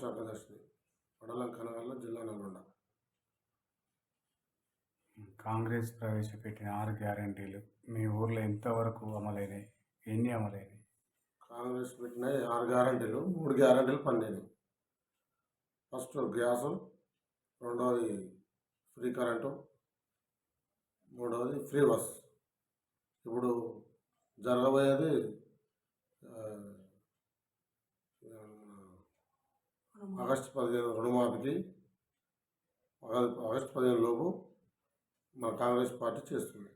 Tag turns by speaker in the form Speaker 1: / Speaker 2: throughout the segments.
Speaker 1: శాఖ దర్శిని మండలం కనగల్ల జిల్లా నల్గొండ.
Speaker 2: కాంగ్రెస్ ప్రవేశపెట్టిన ఆరు గ్యారంటీలు మీ ఊర్లో ఎంతవరకు అమలైనాయి? ఎన్ని అమలైనాయి?
Speaker 1: కాంగ్రెస్ పెట్టిన ఆరు గ్యారంటీలు మూడు గ్యారంటీలు పనిచేయను. ఫస్ట్ గ్యాసు రెండవది ఫ్రీ కరెంటు మూడవది ఫ్రీ బస్. ఇప్పుడు జరగబోయేది ఆ, ఆగస్టు పదిహేను రుణమాఫీకి ఆగ- ఆగస్టు పదిహేను లోపు మన కాంగ్రెస్ పార్టీ చేస్తుంది.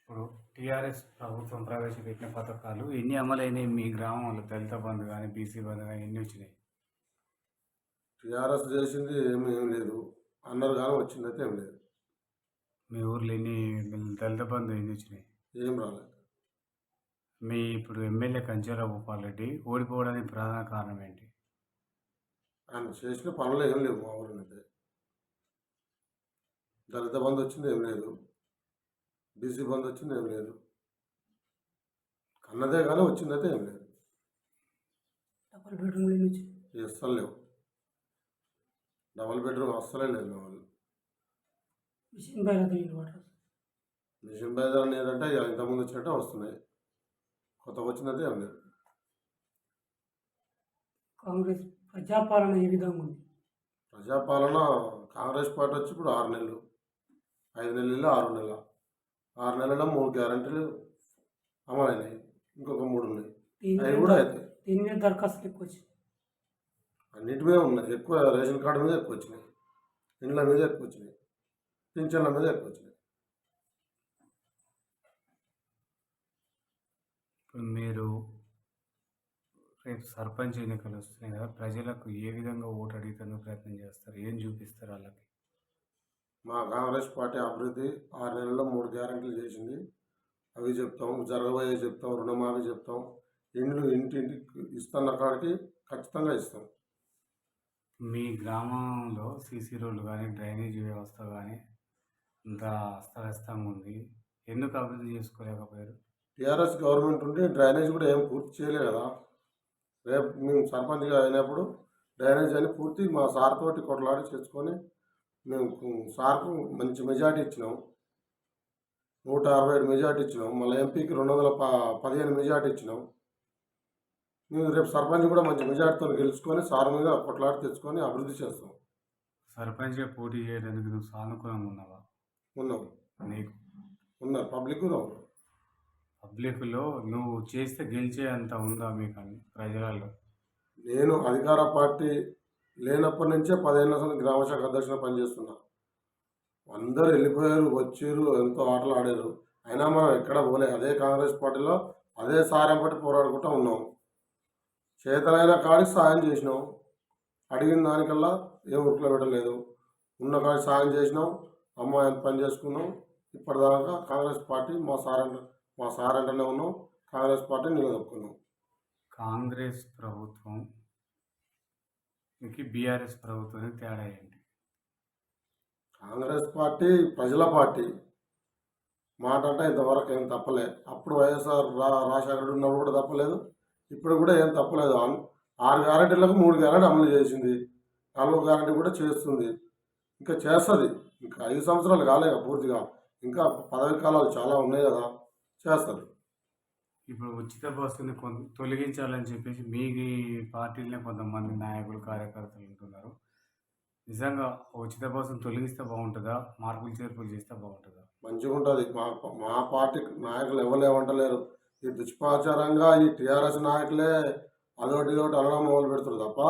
Speaker 2: ఇప్పుడు టీఆర్ఎస్ ప్రభుత్వం ప్రవేశపెట్టిన పథకాలు ఎన్ని అమలైనాయి? మీ గ్రామంలో దళిత బంధు కానీ బీసీ బంధు కానీ ఎన్ని వచ్చినాయి?
Speaker 1: టీఆర్ఎస్ చేసింది ఏమీ ఏం లేదు. అన్నారు కానీ వచ్చిందైతే ఏం లేదు.
Speaker 2: మీ ఊర్లో ఎన్ని దళిత బంధు ఎన్ని వచ్చినాయి?
Speaker 1: ఏం రాలేదు.
Speaker 2: మీ ఇప్పుడు ఎమ్మెల్యే కంచెల భూపాల్ రెడ్డి ఓడిపోవడానికి ప్రధాన కారణం ఏంటి?
Speaker 1: ఆయన చేసిన పనులు ఏం లేవు మా దళిత బంధు వచ్చింది ఏం లేదు. బీసీ బంధు వచ్చింది ఏం లేదు. అన్నదే కానీ వచ్చిందైతే ఏం లేదు.
Speaker 3: డబల్
Speaker 1: ఇవి అస్సలు లేవు. డబల్ బెడ్రూమ్ అస్సలే లేదు మా వాళ్ళు
Speaker 3: మిషన్ వాటర్.
Speaker 1: మిషన్ బేదర్ ఏంటంటే ఇంతకుముందు వచ్చినట్టే వస్తున్నాయి. కొత్తగా వచ్చినట్టే ఏం లేదు
Speaker 3: కాంగ్రెస్ ప్రజాపాలన ఏ విధంగా ఉంది?
Speaker 1: ప్రజాపాలన కాంగ్రెస్ పార్టీ వచ్చి ఇప్పుడు ఆరు నెలలు. ఐదు నెలలు ఆరు నెలల. ఆరు నెలల మూడు గ్యారంటీలు అమలైనాయి. ఇంకొక మూడు ఉన్నాయి. అవి కూడా అవుతాయి
Speaker 3: దీని మీద దరఖాస్తులు ఎక్కువ
Speaker 1: అన్నిటి మీద ఉన్నాయి. ఎక్కువ రేషన్ కార్డు మీద ఎక్కువ వచ్చినాయి. ఇండ్ల మీద ఎక్కువ వచ్చినాయి. పింఛన్ల మీద ఎక్కువ వచ్చినాయి.
Speaker 2: మీరు రేపు సర్పంచ్ ఎన్నికలు వస్తున్నాయి కదా ప్రజలకు ఏ విధంగా ఓటు అడిగేందుకు ప్రయత్నం చేస్తారు? ఏం చూపిస్తారు వాళ్ళకి?
Speaker 1: మా కాంగ్రెస్ పార్టీ అభివృద్ధి ఆరు నెలల్లో మూడు గ్యారంటీలు చేసింది. అవి చెప్తాం జరగబోయే చెప్తాం రుణమాఫీ చెప్తాం. ఇండ్లు ఇంటింటికి ఇస్తున్న కాడికి ఖచ్చితంగా ఇస్తాం.
Speaker 2: మీ గ్రామంలో సీసీ రోడ్లు కానీ డ్రైనేజీ వ్యవస్థ కానీ అంత అస్తవ్యస్తంగా ఉంది. ఎందుకు అభివృద్ధి చేసుకోలేకపోయారు?
Speaker 1: టీఆర్ఎస్ గవర్నమెంట్ ఉంటే డ్రైనేజ్ కూడా ఏం పూర్తి చేయలే కదా. రేపు మేము సర్పంచ్గా అయినప్పుడు డ్రైనేజ్ అని పూర్తి మా సార్ తోటి కొట్లాడి చేసుకొని మేము సార్కు మంచి మెజార్టీ ఇచ్చినాం. నూట అరవై ఏడు మెజార్టీ ఇచ్చినాం. మళ్ళీ ఎంపీకి రెండు వందల ప పదిహేను మెజార్టీ ఇచ్చినాం. మేము రేపు సర్పంచ్ కూడా మంచి మెజార్టీతో గెలుచుకొని సార్ మీద కొట్లాడి తెచ్చుకొని అభివృద్ధి చేస్తాం.
Speaker 2: సర్పంచ్గా పోటీ చేయడానికి నువ్వు సానుకూలంగా ఉన్నావా?
Speaker 1: ఉన్నాం.
Speaker 2: నీకు?
Speaker 1: ఉన్నారు. పబ్లిక్ ఉన్నారు
Speaker 2: పబ్లిక్లో నువ్వు చేస్తే గెలిచే అంత ఉందా మీకు అని ప్రజలలో?
Speaker 1: నేను అధికార పార్టీ లేనప్పటి నుంచే పదిహేను సంవత్సరం గ్రామ శాఖ అధ్యక్షులు పనిచేస్తున్నా. అందరూ వెళ్ళిపోయారు వచ్చారు ఎంతో ఆటలు ఆడారు. అయినా మనం ఎక్కడ పోలే. అదే కాంగ్రెస్ పార్టీలో అదే సాయం పట్టి పోరాడుకుంటూ ఉన్నాం. చేతనైన కాడికి సాయం చేసినాం. అడిగిన దానికల్లా ఏం ఉరుకులో పెట్టలేదు. ఉన్న కాడికి సాయం చేసినాం. అమ్మాయి పని చేసుకున్నాం. ఇప్పటిదాకా కాంగ్రెస్ పార్టీ మా సార్ మా సార్ అంటనే ఉన్నాం కాంగ్రెస్ పార్టీ నిలదొక్కున్నాం.
Speaker 2: కాంగ్రెస్ ప్రభుత్వం బీఆర్ఎస్ ప్రభుత్వానికి తేడా ఏంటి?
Speaker 1: కాంగ్రెస్ పార్టీ ప్రజల పార్టీ. మాట అంటే ఇంతవరకు ఏం తప్పలే. అప్పుడు వైఎస్ఆర్ రా రాజశేఖర ఉన్నప్పుడు కూడా తప్పలేదు. ఇప్పుడు కూడా ఏం తప్పలేదు. ఆరు గ్యారెంటీలకు మూడు గ్యారెంటీ అమలు చేసింది. నాలుగో గ్యారెంటీ కూడా చేస్తుంది. ఇంకా చేస్తుంది. ఇంకా ఐదు సంవత్సరాలు కాలేక పూర్తిగా. ఇంకా పదవి కాలాలు చాలా ఉన్నాయి కదా. చేస్తుంది
Speaker 2: ఇప్పుడు ఉచిత బస్సుని కొంత తొలగించాలని చెప్పేసి మీ పార్టీలోనే కొంతమంది నాయకులు కార్యకర్తలు ఉంటున్నారు. నిజంగా ఉచిత బస్సును తొలగిస్తే బాగుంటుందా? మార్పులు చేర్పులు చేస్తే బాగుంటుందా?
Speaker 1: మంచిగా ఉంటుంది. మా మా పార్టీ నాయకులు ఎవరు ఏమంటలేరు ఈ దుష్ప్రచారంగా ఈ టీఆర్ఎస్ నాయకులే అదొకటి ఇదొకటి అనడం మొదలు పెడుతున్నారు తప్ప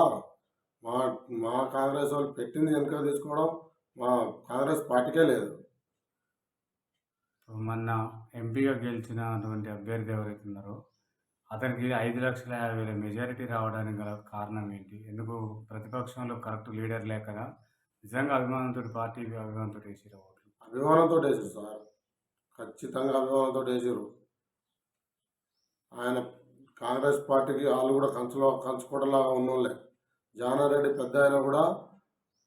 Speaker 1: మా మా కాంగ్రెస్ వాళ్ళు పెట్టింది వెనుక తీసుకోవడం మా కాంగ్రెస్ పార్టీకే లేదు.
Speaker 2: సో మొన్న ఎంపీగా గెలిచినటువంటి అభ్యర్థి ఎవరైతే ఉన్నారో అతనికి ఐదు లక్షల యాభై వేల మెజారిటీ రావడానికి గల కారణం ఏంటి? ఎందుకు ప్రతిపక్షంలో కరెక్ట్ లీడర్ లేక నిజంగా అభిమానంతో పార్టీ అభిమానంతో వేసిరా ఓట్లు?
Speaker 1: అభిమానంతో వేసారు సార్. ఖచ్చితంగా అభిమానంతో వేసారు ఆయన కాంగ్రెస్ పార్టీకి వాళ్ళు కూడా కంచులో కంచుకోటలాగా ఉన్నోళ్ళే. జానారెడ్డి పెద్ద ఆయన కూడా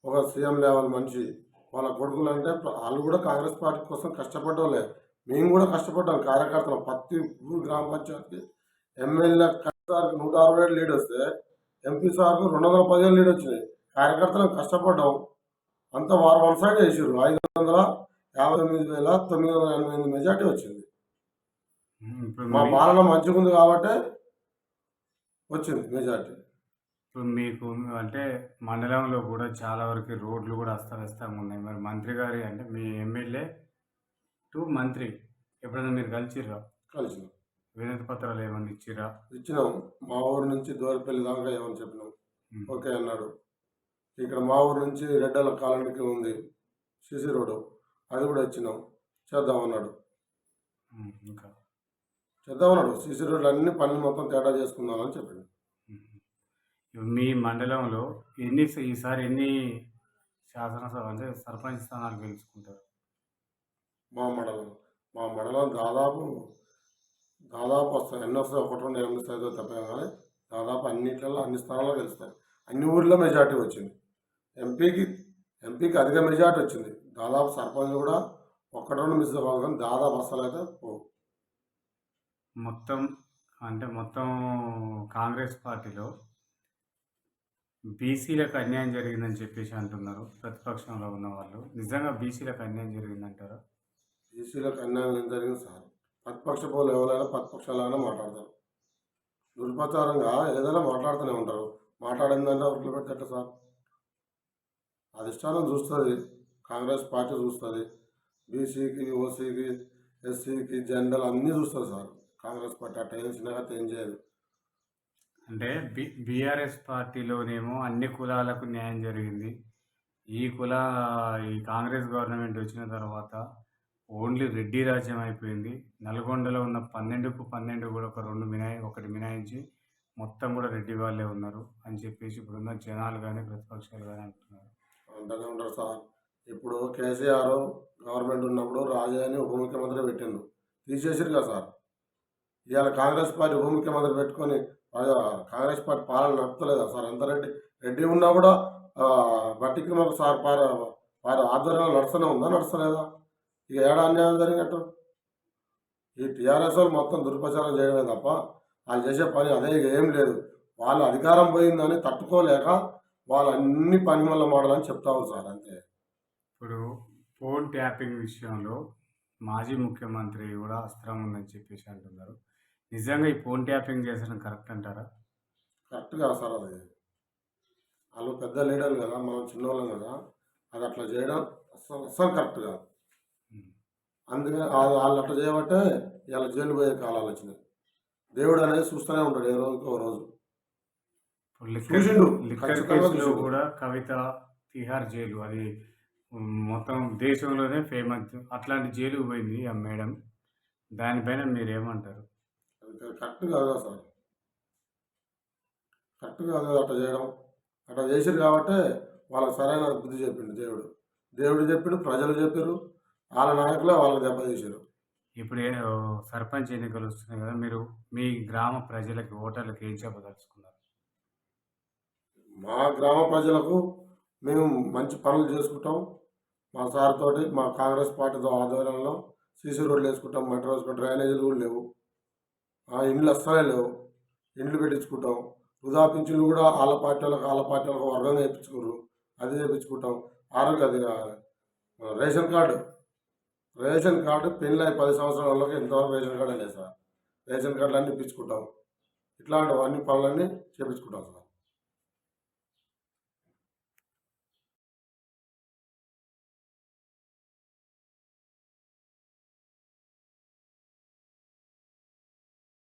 Speaker 1: ఒక సీఎం లెవెల్ మనిషి. వాళ్ళ కొడుకులు అంటే వాళ్ళు కూడా కాంగ్రెస్ పార్టీ కోసం కష్టపడ్డోళ్ళే. మేము కూడా కష్టపడ్డాం కార్యకర్తలు. ప్రతి ఊరు గ్రామ పంచాయతీ ఎమ్మెల్యే సార్కి నూట అరవై ఏడు లీడ్ వస్తే ఎంపీ సార్కు రెండు వందల పదిహేను లీడ్ వచ్చినాయి. కార్యకర్తలు కష్టపడ్డాం. అంతా వారు వన్ సైడ్ వేసారు ఐదు వందల యాభై తొమ్మిది వేల తొమ్మిది వందల ఎనభై ఎనిమిది మెజార్టీ వచ్చింది. మీ- పాలన మంచిగా ఉంది కాబట్టి వచ్చింది మెజార్టీ.
Speaker 2: ఇప్పుడు మీకు అంటే మండలంలో కూడా చాలా వరకు రోడ్లు కూడా అస్తవ్యస్తంగా ఉన్నాయి. మరి మంత్రి గారి అంటే మీ ఎమ్మెల్యే టు మంత్రి ఎప్పుడైనా మీరు కలిసిర్రా?
Speaker 1: కలిసినాం.
Speaker 2: వినతి పత్రాలు ఏమన్నా ఇచ్చిర్రా?
Speaker 1: ఇచ్చినాం. మా ఊరు నుంచి దోరపల్లి దాకా ఏమని చెప్పినాం. ఓకే అన్నాడు. ఇక్కడ మా ఊరు నుంచి రెడ్డల కాలనీకి ఉంది సిసి రోడ్డు. అది కూడా ఇచ్చినాం. చేద్దాం అన్నాడు.
Speaker 2: ఉమ్, ఇంకా.
Speaker 1: చేద్దాం అన్నాడు. సిసి రోడ్లు అన్ని పనులు మొత్తం తేడా చేసుకుందామని చెప్పిండు.
Speaker 2: మీ మండలంలో ఎన్ని ఈసారి ఎన్ని శాసనసభ అంటే సర్పంచ్ స్థానాలు గెలుచుకుంటారు?
Speaker 1: మా మండలం మా మండలం దాదాపు దాదాపు వస్తాయి. ఎన్ని వస్తాయి ఒకటి రెండు ఎనిమిది వస్తాయో తప్పేం కానీ దాదాపు అన్నిట్లలో అన్ని స్థానాల్లో గెలుస్తాయి అన్ని ఊర్లో మెజార్టీ వచ్చింది. ఎంపీకి ఎంపీకి అధిక మెజార్టీ వచ్చింది. దాదాపు సర్పంచ్ కూడా ఒకటి రెండు మిస్ అవ్వాలి కానీ దాదాపు అసలు అయితే పోవు.
Speaker 2: మొత్తం అంటే మొత్తం కాంగ్రెస్ పార్టీలో బీసీలకు అన్యాయం జరిగిందని చెప్పేసి అంటున్నారు. ప్రతిపక్షంలో ఉన్న వాళ్ళు. నిజంగా బీసీలకు అన్యాయం జరిగిందంటారా?
Speaker 1: బీసీలకు అన్యాయం ఏం జరిగింది సార్? ప్రతిపక్ష పోలు ఎవరైనా ప్రతిపక్షాలైనా మాట్లాడతారు. దుర్ప్రచారంగా ఏదైనా మాట్లాడుతూనే ఉంటారు. మాట్లాడిందంటే ఒకరు పెట్టట సార్. అధిష్టానం చూస్తుంది. కాంగ్రెస్ పార్టీ చూస్తుంది. బీసీకి ఓసీకి ఎస్సీకి జనరల్ అన్నీ చూస్తారు సార్. కాంగ్రెస్ పార్టీ అట్ట ఏం చిన్నగా ఏం చేయదు.
Speaker 2: అంటే బి బీఆర్ఎస్ పార్టీలోనేమో అన్ని కులాలకు న్యాయం జరిగింది. ఈ కుల ఈ కాంగ్రెస్ గవర్నమెంట్ వచ్చిన తర్వాత ఓన్లీ రెడ్డి రాజ్యం అయిపోయింది. నల్గొండలో ఉన్న పన్నెండుకు పన్నెండు కూడా ఒక రెండు మినాయి ఒకటి మినాయించి మొత్తం కూడా రెడ్డి వాళ్ళే ఉన్నారు అని చెప్పేసి ఇప్పుడున్న జనాలు కానీ ప్రతిపక్షాలు కానీ అంటున్నారు.
Speaker 1: అంటూనే ఉంటారు సార్. ఇప్పుడు కేసీఆర్ గవర్నమెంట్ ఉన్నప్పుడు రాజధాని ఉప ముఖ్యమంత్రి పెట్టిండు. తీసేసారు కదా సార్. ఇవాళ కాంగ్రెస్ పార్టీ ఉప ముఖ్యమంత్రి పెట్టుకొని కాంగ్రెస్ పార్టీ పాలన నడుపుతలేదా సార్. అంత రెడ్డి రెడ్డి ఉన్నా కూడా ఆ, బట్టికి మాకు సార్ పార వారి ఆధ్వర్యంలో నడుస్తూనే ఉందా నడుస్తలేదా? ఇక ఏడా అన్యాయం జరిగినట్టు? ఈ టీఆర్ఎస్ వాళ్ళు మొత్తం దుర్ప్రచారం చేయడమే తప్ప వాళ్ళు చేసే పని అదే ఇక ఏం లేదు. వాళ్ళ అధికారం పోయిందని తట్టుకోలేక వాళ్ళు అన్ని పని వల్ల మాడాలని చెప్తావు సార్ అంతే.
Speaker 2: ఇప్పుడు ఫోన్ ట్యాపింగ్ విషయంలో మాజీ ముఖ్యమంత్రి కూడా అస్త్రం ఉందని చెప్పేసి అంటున్నారు. నిజంగా ఈ ఫోన్ ట్యాపింగ్ చేసడం కరెక్ట్ అంటారా?
Speaker 1: కరెక్ట్ కాదు సార్ అది. వాళ్ళు పెద్ద లీడర్లు కదా మనం చిన్నవాళ్ళం కదా అది అట్లా చేయడం అస్సలు అస్సలు కరెక్ట్ కాదు. అందుకని వాళ్ళు అట్లా చేయబట్టే ఇలా జైలు పోయే కాలాలు వచ్చినాయి. దేవుడు అనేది చూస్తూనే ఉంటాడు ఏ రోజుకి ఓ రోజు. చూసిండు.
Speaker 2: కూడా కవిత తిహార్ జైలు అది మొత్తం దేశంలోనే ఫేమస్ అట్లాంటి జైలు పోయింది ఆ మేడం. దానిపైన మీరు ఏమంటారు
Speaker 1: అది కరెక్ట్ కాదు సార్ కరెక్ట్ కాదు అట్లా చేయడం. అట్లా చేసిరు కాబట్టి వాళ్ళకి సరైన బుద్ధి చెప్పిండు దేవుడు. దేవుడు చెప్పిండు ప్రజలు చెప్పారు వాళ్ళ నాయకులే వాళ్ళకి దెబ్బ చేశారు
Speaker 2: ఇప్పుడు సర్పంచ్ ఎన్నికలు వస్తున్నాయి కదా మీరు మీ గ్రామ ప్రజలకి ఓటర్లకు ఏం చెప్పదలుచుకున్నారు?
Speaker 1: మా గ్రామ ప్రజలకు మేము మంచి పనులు చేసుకుంటాం. మా సార్ తోటి మా కాంగ్రెస్ పార్టీతో ఆధ్వర్యంలో సీసీ రోడ్లు వేసుకుంటాం. మట్టి వేసుకుంటాం డ్రైనేజీలు కూడా లేవు. ఆ ఇండ్లు అస్సలే లేవు. ఇండ్లు పెట్టించుకుంటాం. వృధా పింఛన్లు కూడా వాళ్ళ పార్టీ వాళ్ళకి వాళ్ళ పార్టీ వాళ్ళకి వర్గంగా చేయించుకోరు అది చేయించుకుంటాం ఆరోగ్య అది రేషన్ కార్డు. రేషన్ కార్డు పెళ్ళి పది సంవత్సరాల వాళ్ళకి ఇంతవరకు రేషన్ కార్డు లేదు సార్. రేషన్ కార్డులు అన్నీ ఇప్పించుకుంటాం. ఇట్లాంటివన్నీ పనులన్నీ చేయించుకుంటాం సార్.